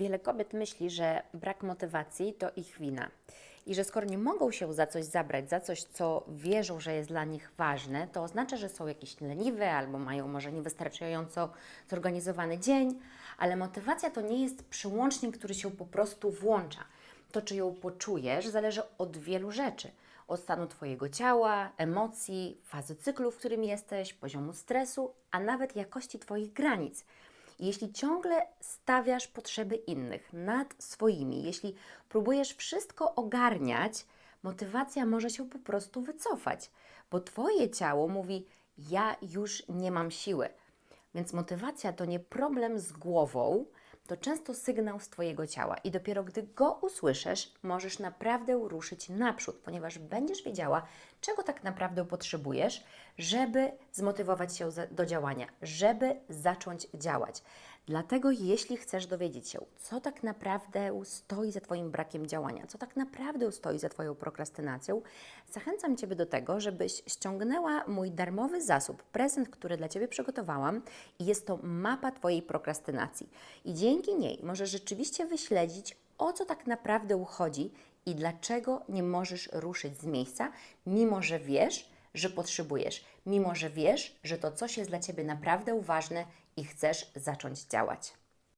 Wiele kobiet myśli, że brak motywacji to ich wina. I że skoro nie mogą się za coś zabrać, za coś, co wierzą, że jest dla nich ważne, to oznacza, że są jakieś leniwe albo mają może niewystarczająco zorganizowany dzień, ale motywacja to nie jest przyłącznik, który się po prostu włącza. To, czy ją poczujesz, zależy od wielu rzeczy. Od stanu Twojego ciała, emocji, fazy cyklu, w którym jesteś, poziomu stresu, a nawet jakości Twoich granic. Jeśli ciągle stawiasz potrzeby innych nad swoimi, jeśli próbujesz wszystko ogarniać, motywacja może się po prostu wycofać, bo Twoje ciało mówi: Ja już nie mam siły. Więc motywacja to nie problem z głową, to często sygnał z Twojego ciała. I dopiero gdy go usłyszysz, możesz naprawdę ruszyć naprzód, ponieważ będziesz wiedziała, czego tak naprawdę potrzebujesz, żeby zmotywować się do działania, żeby zacząć działać. Dlatego, jeśli chcesz dowiedzieć się, co tak naprawdę stoi za Twoim brakiem działania, co tak naprawdę stoi za Twoją prokrastynacją, zachęcam Ciebie do tego, żebyś ściągnęła mój darmowy zasób, prezent, który dla Ciebie przygotowałam i jest to mapa Twojej prokrastynacji. I dzięki niej możesz rzeczywiście wyśledzić, o co tak naprawdę chodzi i dlaczego nie możesz ruszyć z miejsca, mimo że wiesz, że potrzebujesz, mimo że wiesz, że to coś jest dla Ciebie naprawdę ważne i chcesz zacząć działać.